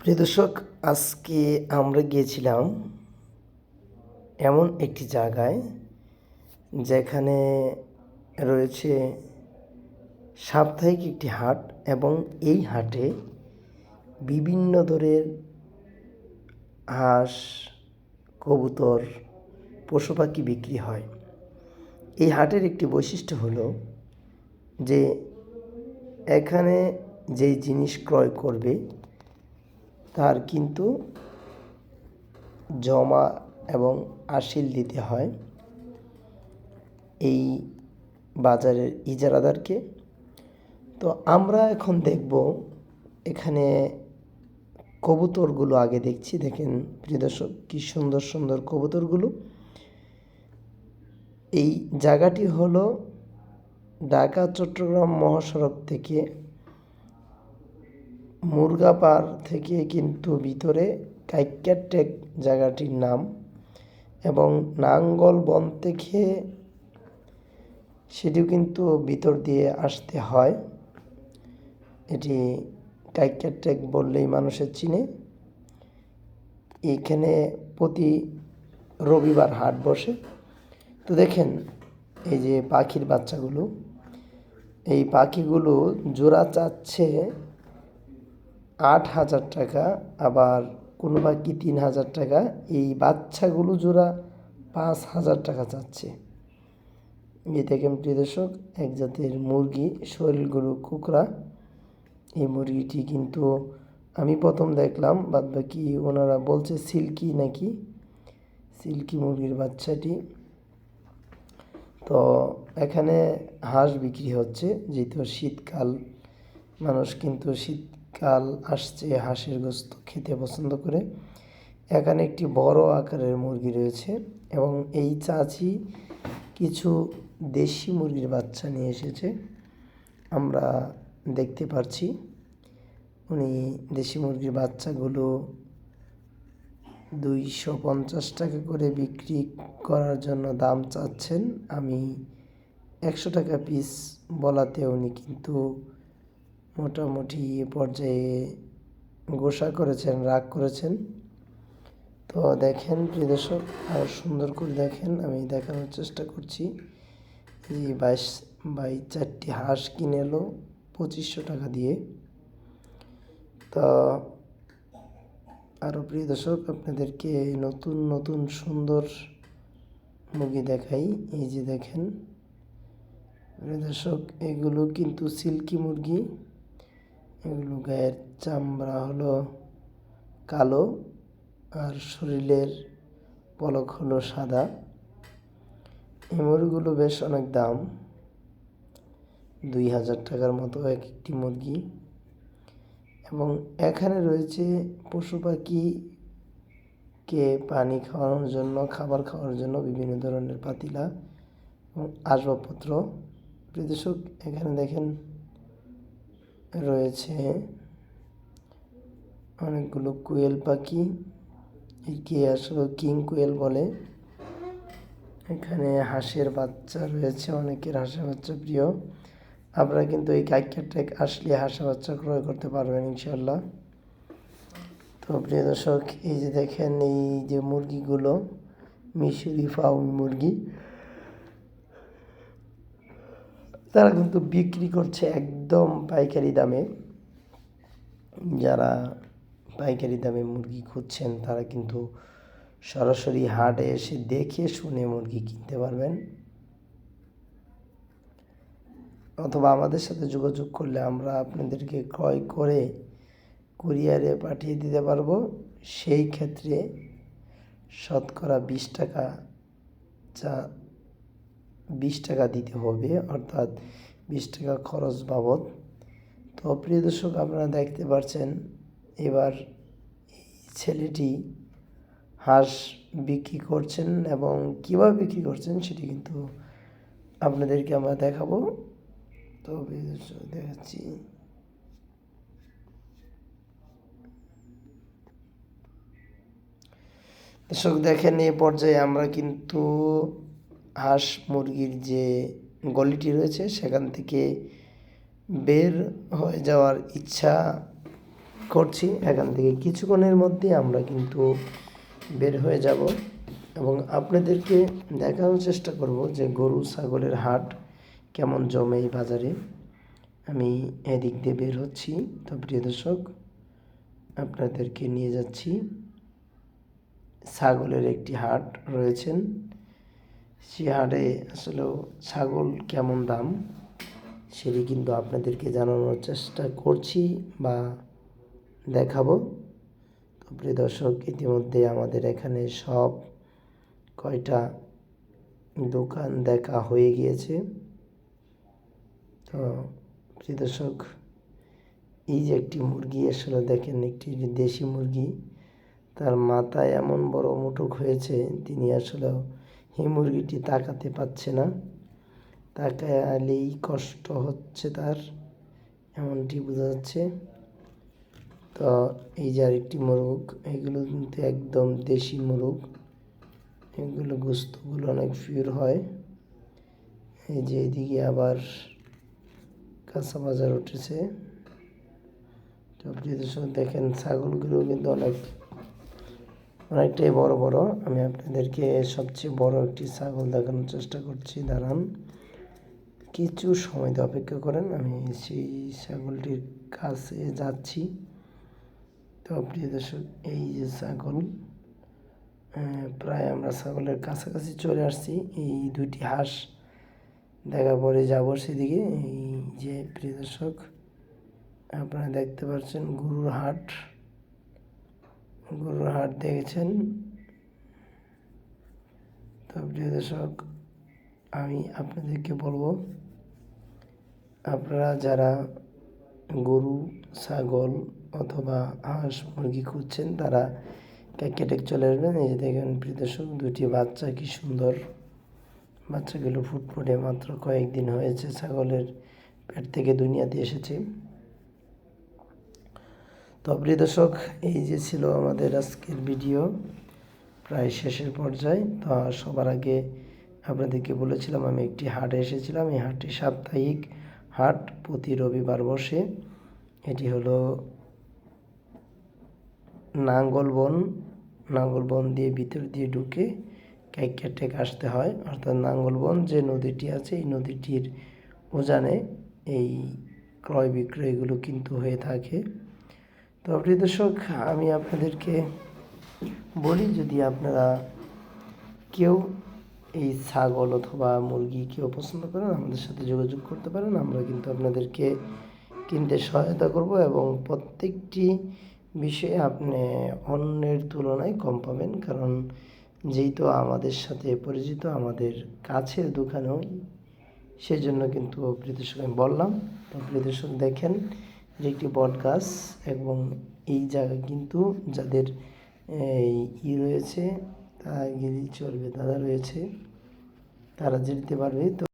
প্রিয় দর্শক, আজকে আমরা গিয়েছিলাম এমন একটি জায়গায় যেখানে রয়েছে সাপ্তাহিক একটি হাট এবং এই হাটে বিভিন্ন দরের হাঁস, কবুতর, পশু পাখি বিক্রি হয়। এই হাটের একটি বৈশিষ্ট্য হলো যে এখানে যেই জিনিস ক্রয় করবে তার কিন্তু জমা এবং আসিল দিতে হয় এই বাজারের ইজারাদারকে। তো আমরা এখন দেখব এখানে কবুতরগুলো আগে দেখছি। দেখেন প্রিয় দর্শক, কী সুন্দর সুন্দর কবুতরগুলো। এই জায়গাটি হলো ঢাকা, চট্টগ্রাম মহাসড়ক থেকে মুরগাপাড় থেকে কিন্তু ভিতরে কাইক্যাটেক জায়গাটির নাম এবং নাঙ্গল বন থেকে সেটিও কিন্তু ভিতর দিয়ে আসতে হয়। এটি কাইক্যাটেক বললেই মানুষের চিনে। এইখানে প্রতি রবিবার হাট বসে। তো দেখেন, এই যে পাখির বাচ্চাগুলো, এই পাখিগুলো জোড়া চাচ্ছে আট হাজার টাকা, আবার কোনো পাখি তিন হাজার টাকা। এই বাচ্চাগুলো জোড়া পাঁচ হাজার টাকা চাচ্ছে। এই দেখেন প্রিয় দর্শক, এক জাতের মুরগি শরীর গরু কুকরা এই মুরগিটি কিন্তু আমি প্রথম দেখলাম, বাদ বাকি ওনারা বলছে সিল্কি নাকি? সিল্কি মুরগির বাচ্চাটি। তো এখানে হাঁস বিক্রি হচ্ছে, যেহেতু শীতকাল, মানুষ কিন্তু শীতকাল আসছে হাঁসের গোস্ত খেতে পছন্দ করে। এখানে একটি বড় আকারের মুরগি রয়েছে এবং এই চাচি কিছু দেশি মুরগির বাচ্চা নিয়ে এসেছে। আমরা দেখতে পারছি উনি দেশি মুরগির বাচ্চাগুলো দুইশো পঞ্চাশ টাকা করে বিক্রি করার জন্য দাম চাচ্ছেন। আমি একশো টাকা পিস বলাতে উনি কিন্তু মোটামুটি পর্যায়ে গোসা করেছেন, রাগ করেছেন। তো দেখেন প্রিয় দর্শক, আর সুন্দর করে দেখেন, আমি দেখানোর চেষ্টা করছি এই বাইশ বাই চারটি হাঁস কিনে এলো পঁচিশশো টাকা দিয়ে। তো আরও প্রিয় দর্শক, আপনাদেরকে নতুন নতুন, সুন্দর মুরগি দেখাই। এই যে দেখেন, প্রিয় দর্শক, এগুলো কিন্তু সিল্কি মুরগি। এগুলো গায়ের চামড়া হলো কালো আর শরীরের পলক হলো সাদা। এই মুরগিগুলো বেশ অনেক দাম। দুই হাজার টাকার মতো এক একটি মুরগি। এবং এখানে রয়েছে পশু পাখিকে পানি খাওয়ানোর জন্য, খাবার খাওয়ার জন্য বিভিন্ন ধরনের পাতিলা এবং আসবাবপত্র। প্রিয়দর্শক এখানে দেখেন রয়েছে। অনেকগুলো কোয়েল পাখি, একে আসলে কিং কোয়েল বলে। এখানে হাঁসের বাচ্চা রয়েছে, অনেকের হাঁসের বাচ্চা প্রিয়। আপনারা কিন্তু এই কাইকারটেক আসলে হাঁসের বাচ্চা ক্রয় করতে পারবেন ইনশাল্লাহ তো প্রিয় দর্শক, এই যে দেখেন এই যে মুরগিগুলো, মিশরি ফাউমি মুরগি। তারা কিন্তু বিক্রি করছে একদম পাইকারি দামে। যারা পাইকারি দামে মুরগি খুঁজছেন, তারা কিন্তু সরাসরি হাটে এসে দেখে শুনে মুরগি কিনতে পারবেন। অথবা আমাদের সাথে যোগাযোগ করলে আমরা আপনাদেরকে ক্রয় করে কুরিয়ারে পাঠিয়ে দিতে পারব। সেই ক্ষেত্রে শতকরা বিশ টাকা যা বিশ টাকা দিতে হবে, অর্থাৎ বিশ টাকা খরচ বাবদ। তো প্রিয় দর্শক, আপনারা দেখতে পাচ্ছেন এবার ছেলেটি হাঁস বিক্রি করছেন এবং কীভাবে বিক্রি করছেন সেটি কিন্তু আপনাদেরকে আমরা দেখাবো। তো প্রিয় দর্শক, দেখাচ্ছি। দর্শক, দেখেন এই পর্যায়ে আমরা কিন্তু হাঁস মুরগির যে গলিটি রয়েছে, সেখান থেকে বের হয়ে যাওয়ার ইচ্ছা করছি। এখান থেকে কিছুক্ষণের মধ্যে আমরা কিন্তু বের হয়ে যাব এবং আপনাদেরকে দেখানোর চেষ্টা করব যে গরু, ছাগলের হাট কেমন জমে এই বাজারে। আমি এদিক দিয়ে বের হচ্ছি। তো প্রিয় দর্শক, আপনাদেরকে নিয়ে যাচ্ছি। ছাগলের একটি হাট রয়েছেন। হাটে আসলে ছাগল কেমন দাম? সেটি কিন্তু আপনাদেরকে জানানোর চেষ্টা করছি বা দেখাবো। তো প্রিয় দর্শক, ইতিমধ্যে আমাদের এখানে সব কয়টা দোকান দেখা হয়ে গিয়েছে। তো প্রিয় দর্শক, এই যে একটি মুরগি আসলে দেখেন, একটি দেশি মুরগি, তার মাথায় এমন বড় মুটুক হয়েছে, তিনি আসলে এই মুরগিটি তাকাতে পাচ্ছে না। তাকালেই কষ্ট হচ্ছে তার, এমনটি বোঝা যাচ্ছে। তো এই যে আরেকটি মোরগ, এগুলো কিন্তু একদম দেশি মোরগ। এগুলো গোস্তগুলো অনেক পিওর হয়। এই যে এদিকে আবার কাঁচা বাজার উঠেছে। তো দর্শক দেখেন ছাগলগুলো কিন্তু অনেক অনেকটাই বড় বড়, আমি আপনাদেরকে সবচেয়ে বড় একটি ছাগল দেখানোর চেষ্টা করছি, দাঁড়ান। কিছু সময় অপেক্ষা করেন, আমি সেই ছাগলটির কাছে যাচ্ছি। তো প্রিয় দর্শক, এই যে ছাগল প্রায় আমরা ছাগলের কাছাকাছি চলে আসছি। এই দুটি হাঁস দেখার পরে যাব সেদিকে। এই যে প্রিয় দর্শক, আপনারা দেখতে পাচ্ছেন গরুর হাট। গরুর হাট দেখেছেন। তো প্রিয় দর্শক, আমি আপনাদেরকে বলব, আপনারা যারা গরু, ছাগল অথবা হাঁস মুরগি খুঁজছেন, তারা ক্যাকেটেক চলে আসবেন। এই যে দেখেন প্রিয় দর্শক, দুটি বাচ্চা কি সুন্দর। বাচ্চাগুলো ফুটফুটে মাত্র কয়েকদিন হয়েছে ছাগলের পেট থেকে দুনিয়াতে এসেছে। তো প্রিয় দর্শক, এই যে ছিল আমাদের আজকের ভিডিও, প্রায় শেষের পর্যায়ে। তো সবার আগে আপনাদেরকে বলেছিলাম, আমি একটি হাটে এসেছিলাম। এই হাটটি সাপ্তাহিক হাট প্রতি রবিবার বসে। এটি হলো নাঙ্গলবন। নাঙ্গলবন দিয়ে ভিতর দিয়ে ঢুকে ক্যাকেটেক আসতে হয়। অর্থাৎ নাঙ্গলবন যে নদীটি আছে, এই নদীটির উজানে এই ক্রয় বিক্রয়গুলো কিন্তু হয়ে থাকে। তো প্রিয় দর্শক, আমি আপনাদেরকে বলি, যদি আপনারা কেউ এই ছাগল অথবা মুরগি কেউ পছন্দ করেন, আমাদের সাথে যোগাযোগ করতে পারেন। আমরা কিন্তু আপনাদেরকে কিনতে সহায়তা করব এবং প্রত্যেকটি বিষয়ে আপনি অন্যের তুলনায় কম পাবেন। কারণ যেহেতু আমাদের সাথে পরিচিত, আমাদের কাছের দোকানেও সেই জন্য কিন্তু প্রিয় দর্শক, আমি বললাম। তো প্রিয় দর্শক, দেখেন যে একটি বট গাছ এবং এই জায়গায় কিন্তু যাদের ই রয়েছে তা গেলেই চলবে, দাদা রয়েছে, তারা যেতে পারবে, তো